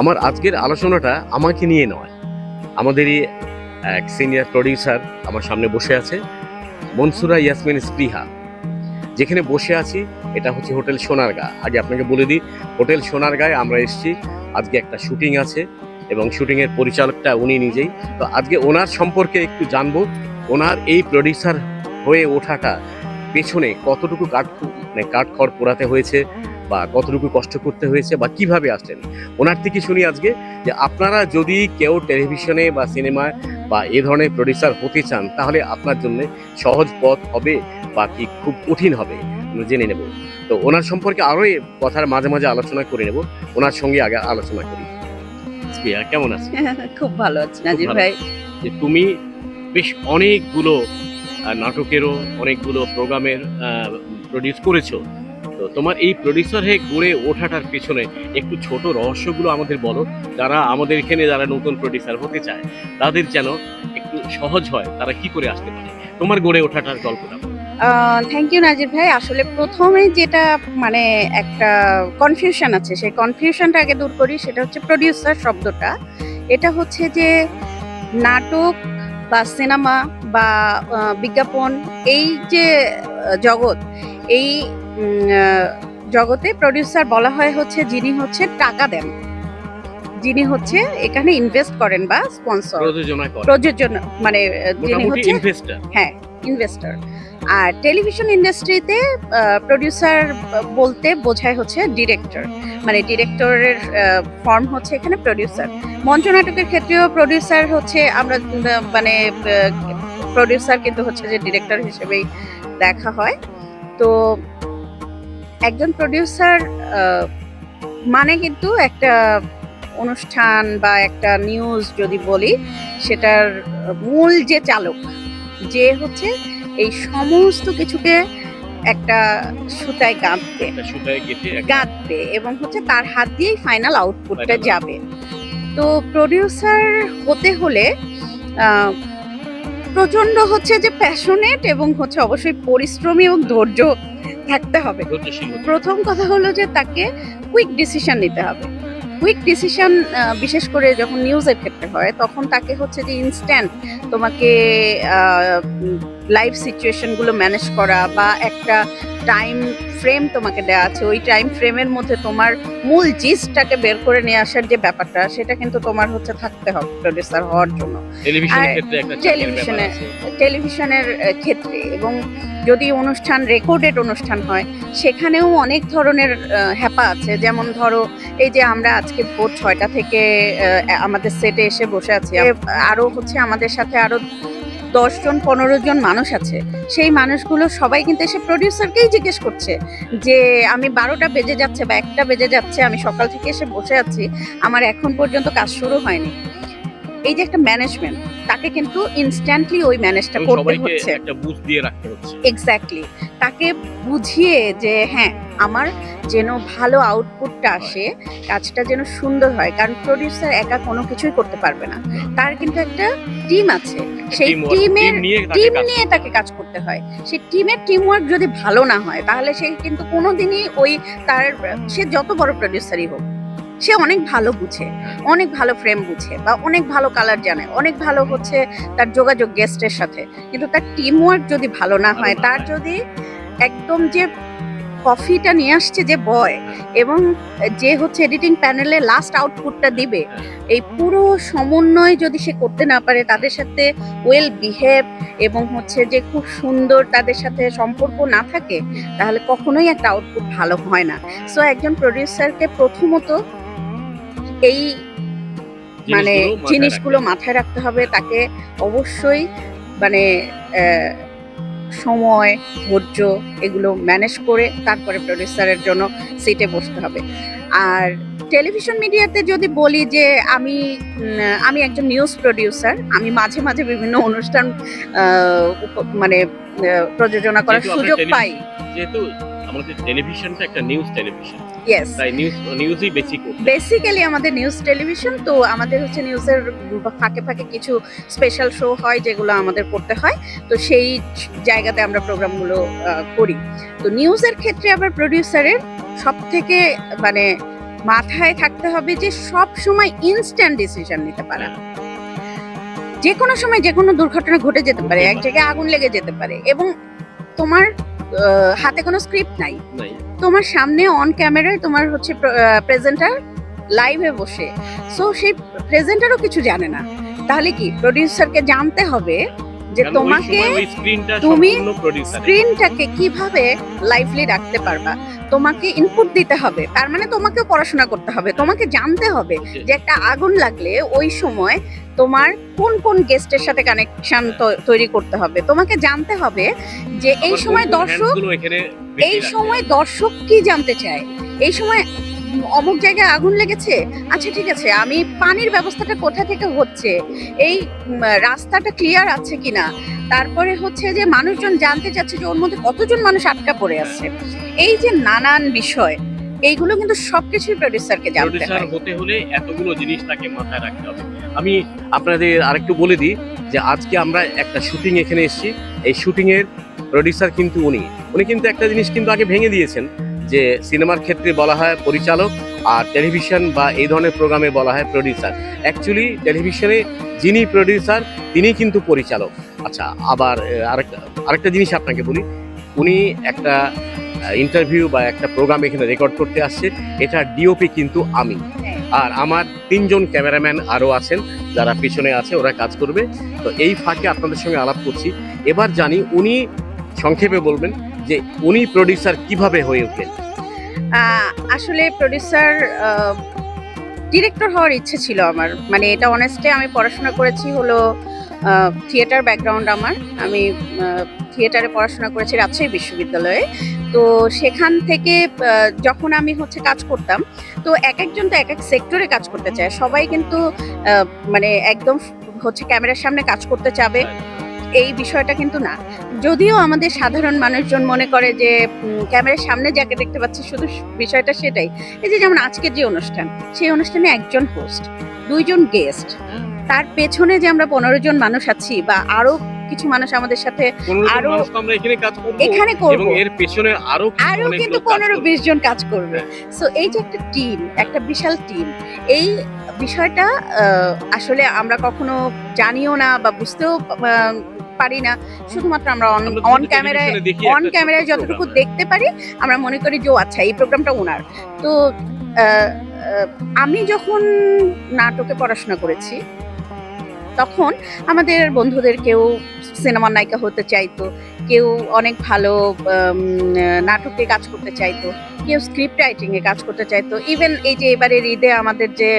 আমার আজকের আলোচনাটা আমাকে নিয়ে নয়। আমাদেরই এক সিনিয়র প্রডিউসার আমার সামনে বসে আছে, মনসুরা ইয়াসমিন স্পৃহা। যেখানে বসে আছি, এটা হচ্ছে হোটেল সোনারগা। আগে আপনাকে বলে দিই, হোটেল সোনারগাঁয় আমরা এসেছি, আজকে একটা শুটিং আছে এবং শুটিংয়ের পরিচালকটা উনি নিজেই। তো আজকে ওনার সম্পর্কে একটু জানব, ওনার এই প্রডিউসার হয়ে ওঠাটা পেছনে কতটুকু কাঠ মানে কাঠ খড় পোড়াতে হয়েছে বা কতটুকু কষ্ট করতে হয়েছে বা কীভাবে আসলেন? ওনার থেকে শুনি আজকে যে আপনারা যদি কেউ টেলিভিশনে বা সিনেমায় বা এ ধরনের প্রডিউসার হতে চান তাহলে আপনার জন্য সহজ পথ হবে বা কি খুব কঠিন হবে আমরা জেনে নেব। তো ওনার সম্পর্কে আরও এই কথার মাঝে মাঝে আলোচনা করে নেব ওনার সঙ্গে আগে আলোচনা করি। কেমন আছে খুব ভালো আছি। নাজির ভাই। যে তুমি বেশ অনেকগুলো নাটকেরও অনেকগুলো প্রোগ্রামের প্রডিউস করেছ। তোমার এই প্রডিউসার হয়ে গড়ে ওঠাটার পেছনে একটু ছোট রহস্যগুলো আমাদের বলো, যারা আমাদের এখানে যারা নতুন প্রডিউসার হতে চায়, তাদের যেন একটু সহজ হয়, তারা কি করে আসতে পারে? তোমার গড়ে ওঠাটার গল্পটা থ্যাংক ইউ নাজির ভাই। আসলে প্রথমে যেটা মানে একটা কনফিউশন আছে, সেই কনফিউশনটা আগে দূর করি, সেটা হচ্ছে প্রডিউসার শব্দটা। এটা হচ্ছে যে নাটক বা সিনেমা বা বিজ্ঞাপন, এই যে জগৎ, এই জগতে প্রডিউসার বলা হয় হচ্ছে যিনি হচ্ছে টাকা দেন। যিনি হচ্ছে এখানে ইনভেস্ট করেন বা স্পন্সর প্রযোজনা মানে যিনি হচ্ছে হ্যাঁ ইনভেস্টর আর টেলিভিশন ইন্ডাস্ট্রিতে প্রডিউসার বলতে বোঝায় হচ্ছে ডিরেক্টর মানে ডিরেক্টরের ফর্ম হচ্ছে এখানে প্রডিউসার মঞ্চনাটকের ক্ষেত্রেও প্রডিউসার হচ্ছে আমরা মানে প্রডিউসার কিন্তু হচ্ছে যে ডিরেক্টর হিসেবেই দেখা হয়। তো একজন প্রডিউসার মানে কিন্তু একটা অনুষ্ঠান বা একটা নিউজ যদি বলি সেটার মূল যে চালক যে হচ্ছে এই সমস্ত কিছুকে একটা সুতায় গাঁথবে একটা গাঁথবে এবং হচ্ছে তার হাত দিয়েই ফাইনাল আউটপুটটা যাবে। তো প্রডিউসার হতে হলে আহ, প্রচণ্ড হচ্ছে যে প্যাশনেট এবং হচ্ছে অবশ্যই পরিশ্রমী এবং ধৈর্য থাকতে হবে। প্রথম কথা হলো যে তাকে কুইক ডিসিশন নিতে হবে। কুইক ডিসিশন বিশেষ করে যখন নিউজের ক্ষেত্রে হয় তখন তাকে হচ্ছে যে ইনস্ট্যান্ট তোমাকে লাইভ সিচুয়েশনগুলো ম্যানেজ করা বা একটা টাইম ফ্রেম তোমাকে দেওয়া আছে। ওই টাইম ফ্রেমের মধ্যে তোমার মূল জিসটাকে বের করে নিয়ে আসার যে ব্যাপারটা সেটা কিন্তু তোমার হচ্ছে থাকতে হবে প্রডিউসার হওয়ার জন্য। টেলিভিশনের টেলিভিশনের ক্ষেত্রে এবং যদি অনুষ্ঠান রেকর্ডেড অনুষ্ঠান হয়, সেখানেও অনেক ধরনের হ্যাপা আছে। যেমন ধরো, এই যে আমরা আজকে ভোর ছয়টা থেকে আমাদের সেটে এসে বসে আছি। আরও হচ্ছে আমাদের সাথে আরও দশজন পনেরো জন মানুষ আছে। সেই মানুষগুলো সবাই কিন্তু এসে প্রডিউসারকেই জিজ্ঞেস করছে যে, আমি বারোটা বেজে যাচ্ছে বা একটা বেজে যাচ্ছে, আমি সকাল থেকে এসে বসে আছি। আমার এখন পর্যন্ত কাজ শুরু হয়নি। এই যে একটা ম্যানেজমেন্ট তাকে কিন্তু ইনস্ট্যান্টলি ওই ম্যানেজটা করতে হচ্ছে। একটা বুঝ দিয়ে রাখতে হচ্ছে। এক্স্যাক্টলি তাকে বুঝিয়ে যে হ্যাঁ আমার যেন ভালো আউটপুটটা আসে কাজটা যেন সুন্দর হয়। কারণ প্রডিউসার একা কোনো কিছুই করতে পারবে না। তার কিন্তু একটা টিম আছে। সেই টিমের টিম নিয়ে তাকে কাজ করতে হয়। সেই টিমের টিমওয়ার্ক যদি ভালো না হয় তাহলে সে কিন্তু কোনোদিনই ওই তার সে যত বড় প্রডিউসারই হোক সে অনেক ভালো বুঝে, অনেক ভালো ফ্রেম বুঝে বা অনেক ভালো কালার জানে, অনেক ভালো হচ্ছে তার যোগাযোগ গেস্টের সাথে। কিন্তু তার টিম ওয়ার্ক যদি ভালো না হয়, তার যদি একদম যে কফিটা নিয়ে আসছে যে বয় এবং যে হচ্ছে এডিটিং প্যানেলে লাস্ট আউটপুটটা দিবে, এই পুরো সমন্বয় যদি সে করতে না পারে, তাদের সাথে ওয়েল বিহেভ এবং হচ্ছে যে খুব সুন্দর তাদের সাথে সম্পর্ক না থাকে, তাহলে কখনোই একটা আউটপুট ভালো হয় না। সো একজন প্রডিউসারকে প্রথমত এই মানে জিনিসগুলো মাথায় রাখতে হবে তাকে অবশ্যই মানে সময় ধৈর্য এগুলো ম্যানেজ করে তারপরে প্রডিউসারের জন্য সিটে বসতে হবে। আর টেলিভিশন মিডিয়াতে যদি বলি যে আমি আমি একজন নিউজ প্রডিউসার আমি মাঝে মাঝে বিভিন্ন অনুষ্ঠান মানে প্রযোজনা করার সুযোগ পাই। যেহেতু আমাদের টেলিভিশনটা একটা নিউজ টেলিভিশন তাই নিউজ নিউজই বেশি বেসিক্যালি আমাদের নিউজ টেলিভিশন তো আমাদের হচ্ছে নিউজের ফাঁকে ফাঁকে কিছু স্পেশাল শো হয় যেগুলো আমাদের করতে হয়। তো সেই জায়গাতে আমরা প্রোগ্রামগুলো করি। তো নিউজের ক্ষেত্রে আবার প্রডিউসারের সব থেকে মানে মাথায় থাকতে হবে যে সব সময় ইনস্ট্যান্ট ডিসিশন নিতে পারা। যে কোনো সময় যে কোনো দুর্ঘটনা ঘটে যেতে পারে এক জায়গায় আগুন লেগে যেতে পারে এবং তোমার হাতে কোনো স্ক্রিপ্ট নাই। তোমার সামনে অন ক্যামেরায় তোমার হচ্ছে প্রেজেন্টার লাইভে বসে। সো সেই প্রেজেন্টারও কিছু জানে না। তাহলে কি? প্রডিউসারকে জানতে হবে যে তোমাকে তুমি স্ক্রিনটাকে কীভাবে লাইভলি রাখতে পারবা? তোমাকে ইনপুট দিতে হবে। তার মানে তোমাকে পড়াশোনা করতে হবে তোমাকে জানতে হবে যে একটা আগুন লাগলে ওই সময় তোমার কোন কোন গেস্টের সাথে কানেকশন তৈরি করতে হবে? তোমাকে জানতে হবে যে এই সময় দর্শক এই সময় দর্শক কি জানতে চায়? এই সময় অমুক জায়গায় আগুন লেগেছে? আচ্ছা ঠিক আছে, আমি পানির ব্যবস্থাটা কোথা থেকে হচ্ছে? এই রাস্তাটা ক্লিয়ার আছে কিনা? তারপরে হচ্ছে যে মানুষজন জানতে চাচ্ছে যে ওর মধ্যে কতজন মানুষ আটকা পড়ে আছে। এই যে নানান বিষয়, এইগুলো কিন্তু সবকিছুই প্রডিউসারকে জানতে হয়। হতে হলে এতগুলো জিনিস তাকে মাথায় রাখতে হবে। আমি আপনাদের আরেকটু বলে দিই যে আজকে আমরা একটা শুটিং এখানে এসেছি। এই শুটিং এর প্রোডিউসার কিন্তু উনি। উনি কিন্তু একটা জিনিস কিন্তু আগে ভেঙে দিয়েছেন। যে সিনেমার ক্ষেত্রে বলা হয় পরিচালক আর টেলিভিশন বা এই ধরনের প্রোগ্রামে বলা হয় প্রোডিউসার অ্যাকচুয়ালি টেলিভিশনে যিনি প্রোডিউসার তিনি কিন্তু পরিচালক। আচ্ছা আবার আরেকটা আরেকটা জিনিস আপনাকে বলি। উনি একটা ইন্টারভিউ বা একটা প্রোগ্রাম এখানে রেকর্ড করতে আসছে। এটা ডিওপি কিন্তু আমি। আর আমার তিনজন ক্যামেরাম্যান আরও আছেন, যারা পিছনে আছে, ওরা কাজ করবে। তো এই ফাঁকে আপনাদের সঙ্গে আলাপ করছি। এবার জানি, উনি সংক্ষেপে বলবেন যে উনি প্রডিউসার কীভাবে হয়ে ওঠেন? আসলে প্রডিউসার ডিরেক্টর হওয়ার ইচ্ছে ছিল আমার। মানে এটা অনেস্টে আমি পড়াশোনা করেছি হলো থিয়েটার ব্যাকগ্রাউন্ড আমার। আমি থিয়েটারে পড়াশোনা করেছি রাজশাহী বিশ্ববিদ্যালয়ে। তো সেখান থেকে যখন আমি হচ্ছে কাজ করতাম তো এক একজন তো এক এক সেক্টরে কাজ করতে চায়। সবাই কিন্তু মানে একদম হচ্ছে ক্যামেরার সামনে কাজ করতে চাবে। এই বিষয়টা কিন্তু না। যদিও আমাদের সাধারণ মানুষজন মনে করে যে ক্যামেরার সামনে যাকে দেখতে পাচ্ছি শুধু বিষয়টা সেটাই। এই যে যেমন আজকের যে অনুষ্ঠান সেই অনুষ্ঠানে একজন হোস্ট দুইজন গেস্ট তার পেছনে যে আমরা পনেরো জন মানুষ আছি বা আরও কিছু মানুষ আমাদের সাথে আরো- এখানে করব। এর পেছনে আরও আরও কিন্তু পনেরো বিশ জন কাজ করবে। সো এই যে একটা টিম একটা বিশাল টিম এই বিষয়টা আসলে আমরা কখনো জানিও না বা বুঝতেও পারি না। শুধুমাত্র আমরা অন অন ক্যামেরায় অন ক্যামেরায় যতটুকু দেখতে পারি আমরা মনে করি যে আচ্ছা এই প্রোগ্রামটা ওনার। তো আমি যখন নাটকে পড়াশোনা করেছি তখন আমাদের বন্ধুদের কেউ সিনেমার নায়িকা হতে চাইতো কেউ অনেক ভালো নাটকে কাজ করতে চাইতো কেউ স্ক্রিপ্ট রাইটিং এ কাজ করতে চাইতো। ইভেন এই যে এবারে ঈদে আমাদের যে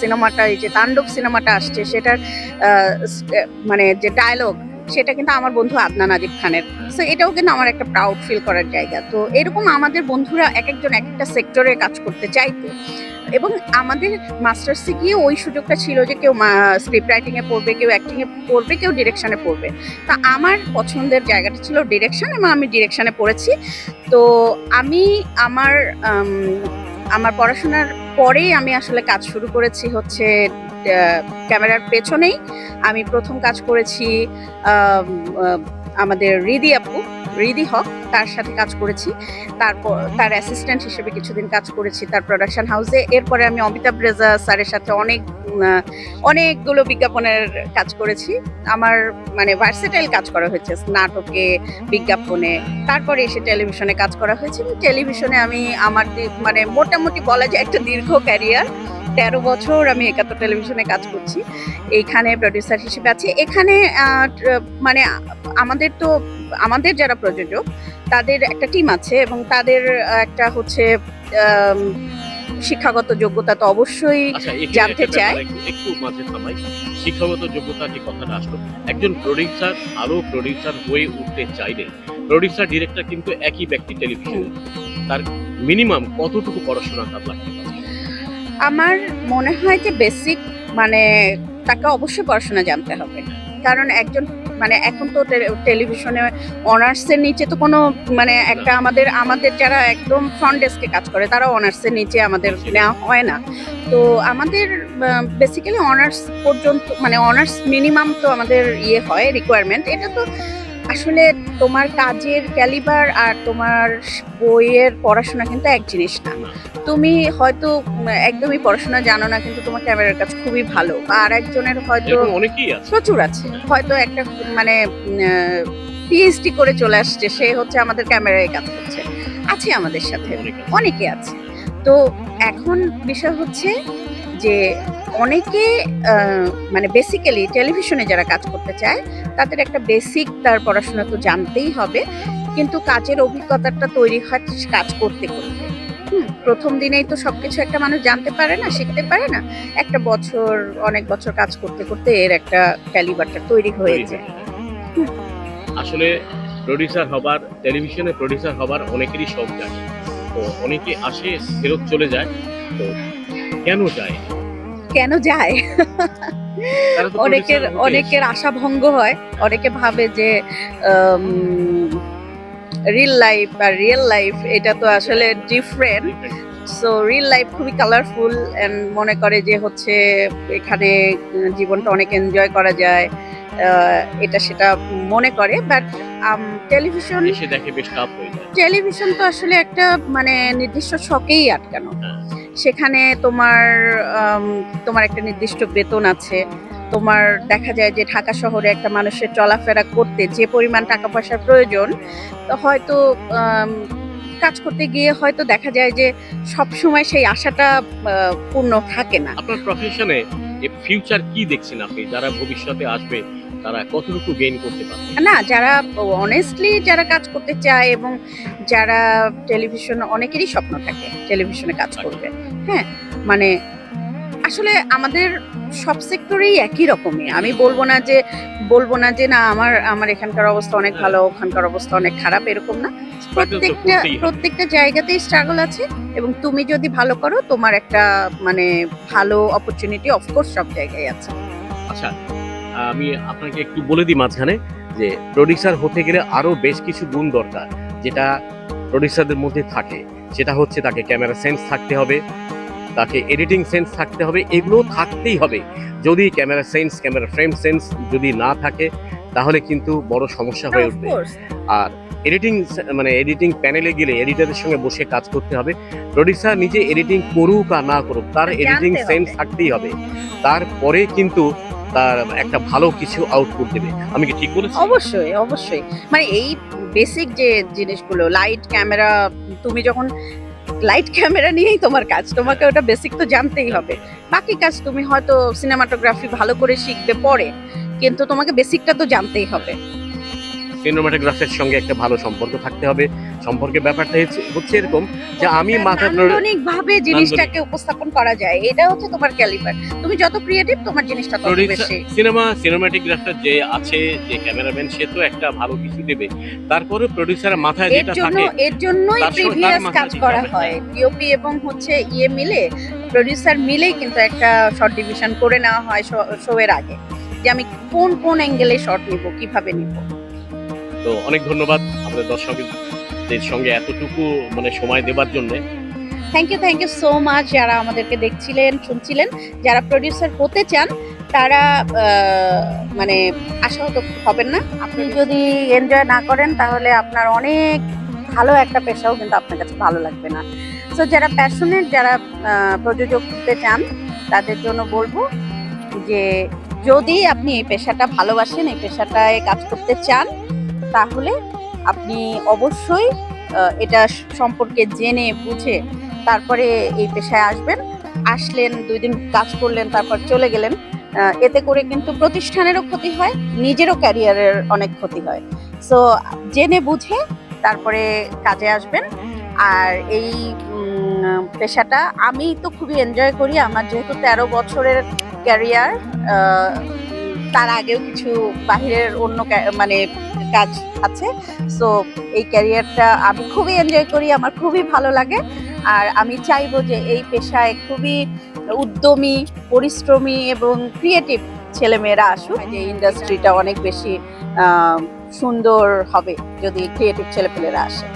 সিনেমাটা এই যে তাণ্ডব সিনেমাটা আসছে সেটার মানে যে ডায়লগ সেটা কিন্তু আমার বন্ধু আদনান আদিব খানের। সো এটাও কিন্তু আমার একটা প্রাউড ফিল করার জায়গা। তো এরকম আমাদের বন্ধুরা এক একজন এক একটা সেক্টরে কাজ করতে চাইতো এবং আমাদের মাস্টার্সে গিয়ে ওই সুযোগটা ছিল যে কেউ স্ক্রিপ্ট রাইটিং এ পড়বে, কেউ অ্যাক্টিং এ পড়বে, কেউ ডিরেকশানে পড়বে। তা আমার পছন্দের জায়গাটা ছিল ডিরেকশন এবং আমি ডিরেকশানে পড়েছি। তো আমি আমার আমার পড়াশোনার পরেই আমি আসলে কাজ শুরু করেছি হচ্ছে ক্যামেরার পেছনেই আমি প্রথম কাজ করেছি আমাদের রিদি আপু, রিদি হক, তার সাথে কাজ করেছি। তারপর তার অ্যাসিস্ট্যান্ট হিসেবে কিছুদিন কাজ করেছি তার প্রোডাকশন হাউসে এরপরে আমি অমিতাভ রেজা স্যারের সাথে অনেক অনেকগুলো বিজ্ঞাপনের কাজ করেছি। আমার মানে ভার্সেটাইল কাজ করা হয়েছে, নাটকে, বিজ্ঞাপনে। তারপরে এসে টেলিভিশনে কাজ করা হয়েছে। টেলিভিশনে আমি আমার মানে মোটামুটি বলা যায় একটা দীর্ঘ ক্যারিয়ার তেরো বছর আমি একাত্তর টেলিভিশনে কাজ করছি। এইখানে প্রডিউসার হিসেবে আছি। এখানে মানে আমাদের তো আমাদের যারা প্রযোজক তাদের একটা টিম আছে এবং তাদের একটা হচ্ছে শিক্ষাগত যোগ্যতা তো অবশ্যই আচ্ছা জানতে চায়। একটু মাঝে থামাই। শিক্ষাগত যোগ্যতা যে কথাটা আসলো। একজন প্রডিউসার আরও প্রডিউসার হয়ে উঠতে চাইলে প্রডিউসার ডিরেক্টর কিন্তু একই ব্যক্তি টেলিভিশনে। তার মিনিমাম কতটুকু পড়াশোনা তার লাগতে পারে আমার মনে হয় যে বেসিক মানে তাকে অবশ্যই পড়াশোনা জানতে হবে। কারণ একজন মানে এখন তো টেলিভিশনে অনার্সের নিচে তো কোনো মানে একটা আমাদের আমাদের যারা একদম ফ্রন্ট ডেস্কে কাজ করে, তারা অনার্সের নিচে আমাদের নেওয়া হয় না। তো আমাদের বেসিক্যালি অনার্স পর্যন্ত মানে অনার্স মিনিমাম তো আমাদের ইয়ে হয় রিকোয়ারমেন্ট এটা তো আসলে তোমার কাজের ক্যালিবার আর তোমার বইয়ের পড়াশোনা কিন্তু এক জিনিস না। তুমি হয়তো একদমই পড়াশোনা জানো না কিন্তু তোমার ক্যামেরার কাজ খুবই ভালো। আর একজনের হয়তো প্রচুর আছে। হয়তো একটা মানে পিএইচডি করে চলে আসছে সে হচ্ছে আমাদের ক্যামেরায় কাজ করছে। আছে আমাদের সাথে। অনেকে আছে। তো এখন বিষয় হচ্ছে যে অনেকে মানে বেসিক্যালি টেলিভিশনে যারা কাজ করতে চায় তাদের একটা বেসিক তার পড়াশোনা তো জানতেই হবে কিন্তু কাজের অভিজ্ঞতাটা তৈরি হয় কাজ করতে করতে। হুম, প্রথম দিনেই তো সবকিছু একটা মানুষ জানতে পারে না শিখতে পারে না একটা বছর অনেক বছর কাজ করতে করতে এর একটা ক্যালিবারটা তৈরি হয়ে যায়। হয়ে যায়। আসলে প্রডিউসার হবার টেলিভিশনে প্রডিউসার হবার অনেকেরই শখ যায় তো অনেকে আসে ফেরত চলে যায় তো কেন যায়? কেন যায়? অনেকের অনেকের আশা ভঙ্গ হয় অনেকে ভাবে যে রিল লাইফ আর রিয়েল লাইফ এটা তো আসলে ডিফারেন্ট সো রিল লাইফ খুবই কালারফুল অ্যান্ড মনে করে যে হচ্ছে এখানে জীবনটা অনেক এনজয় করা যায়। এটা সেটা মনে করে বাট টেলিভিশন টেলিভিশন তো আসলে একটা মানে নির্দিষ্ট শখেই আটকানো। হ্যাঁ। সেখানে তোমার তোমার একটা নির্দিষ্ট বেতন আছে। তোমার দেখা যায় যে ঢাকা শহরে একটা মানুষের চলাফেরা করতে যে পরিমাণ টাকা পয়সার প্রয়োজন, তো হয়তো কাজ করতে গিয়ে হয়তো দেখা যায় যে সব সময় সেই আশাটা পূর্ণ থাকে না। আপনার প্রফেশনে ফিউচার কি দেখছেন আপনি? যারা ভবিষ্যতে আসবে তারা কতটুকু গেইন করতে পারবে? না যারা অনেস্টলি যারা কাজ করতে চায় এবং যারা টেলিভিশন অনেকেরই স্বপ্ন থাকে টেলিভিশনে কাজ করবে। হ্যাঁ মানে আসলে আমাদের সব সেক্টরেই একই রকমই। আমি বলব না যে বলব না যে না আমার আমার এখানকার অবস্থা অনেক ভালো ওখানকার অবস্থা অনেক খারাপ এরকম না। প্রত্যেকটা প্রত্যেকটা জায়গাতেই স্ট্রাগল আছে এবং তুমি যদি ভালো করো তোমার একটা মানে ভালো অপরচুনিটি অফকোর্স সব জায়গায় আছে। আচ্ছা আমি আপনাকে একটু বলে দিই মাঝখানে যে প্রডিউসার হতে গেলে আরও বেশ কিছু গুণ দরকার যেটা প্রডিউসারদের মধ্যে থাকে। সেটা হচ্ছে তাকে ক্যামেরা সেন্স থাকতে হবে তাকে এডিটিং সেন্স থাকতে হবে এগুলো থাকতেই হবে। যদি camera sense camera frame sense যদি না থাকে তাহলে কিন্তু বড় সমস্যা হয়ে উঠবে। আর এডিটিং মানে এডিটিং প্যানেলে গেলে এডিটারের সঙ্গে বসে কাজ করতে হবে। প্রডিউসার নিজে এডিটিং করুক আর না করুক তার এডিটিং সেন্স থাকতেই হবে। তারপরে কিন্তু তার একটা ভালো কিছু আউটপুট দেবে। আমি কি ঠিক বলেছি? অবশ্যই অবশ্যই। মানে এই বেসিক যে জিনিসগুলো লাইট ক্যামেরা তুমি যখন লাইট ক্যামেরা নিয়েই তোমার কাজ, তোমাকে ওটা বেসিক তো জানতেই হবে। বাকি কাজ তুমি হয়তো সিনেমাটোগ্রাফি ভালো করে শিখবে পরে, কিন্তু তোমাকে বেসিকটা তো জানতেই হবে। সিনেমাটোগ্রাফের সঙ্গে একটা ভালো সম্পর্ক থাকতে হবে। সম্পর্কের ব্যাপারটা হচ্ছে- এরকম যে আমি মাথা ভাবে জিনিসটাকে উপস্থাপন করা যায়। এটা হচ্ছে তোমার ক্যালিবার। তুমি যত ক্রিয়েটিভ তোমার জিনিসটা তত বেশি। সিনেমা সিনেমাটোগ্রাফার যে আছে যে ক্যামেরাম্যান সে তো একটা ভালো কিছু দেবে। তারপরে প্রডিউসারের মাথায় যেটা থাকে এর জন্যই প্রিভিয়াস কাজ করা। হয়। ডিওপি এবং হচ্ছে ইয়ে মিলে প্রোডিউসার মিলেই কিন্তু একটা শর্ট ডিভিশন করে নেওয়া হয় শো এর আগে। যে আমি কোন কোন অ্যাঙ্গেলে শর্ট নিব কীভাবে নিব। তো অনেক ধন্যবাদ আমাদের দর্শকদের সঙ্গে এতটুকু মানে সময় দেবার জন্য। Thank you thank you so much যারা আমাদেরকে দেখছিলেন শুনছিলেন। যারা প্রডিউসার হতে চান তারা মানে আশাহত হবেন না। আপনি যদি এনজয় না করেন তাহলে আপনার অনেক ভালো একটা পেশাও কিন্তু আপনার কাছে ভালো লাগবে না। সো যারা প্যাশনেট যারা প্রযোজক হতে চান তাদের জন্য বলব যে যদি আপনি এই পেশাটা ভালোবাসেন এই পেশাটায় কাজ করতে চান তাহলে আপনি অবশ্যই এটা সম্পর্কে জেনে বুঝে তারপরে এই পেশায় আসবেন। আসলেন, দুই দিন কাজ করলেন, তারপর চলে গেলেন। এতে করে কিন্তু প্রতিষ্ঠানেরও ক্ষতি হয়, নিজেরও ক্যারিয়ারের অনেক ক্ষতি হয়। সো জেনে বুঝে তারপরে কাজে আসবেন। আর এই পেশাটা আমি তো খুবই এনজয় করি। আমার যেহেতু তেরো বছরের ক্যারিয়ার তার আগেও কিছু বাহিরের অন্য মানে কাজ আছে। সো এই ক্যারিয়ারটা আমি খুবই এনজয় করি, আমার খুবই ভালো লাগে। আর আমি চাইব যে এই পেশায় খুবই উদ্যমী, পরিশ্রমী এবং ক্রিয়েটিভ ছেলেমেয়েরা আসুক, যে ইন্ডাস্ট্রিটা অনেক বেশি সুন্দর হবে যদি ক্রিয়েটিভ ছেলেপেলেরা আসে।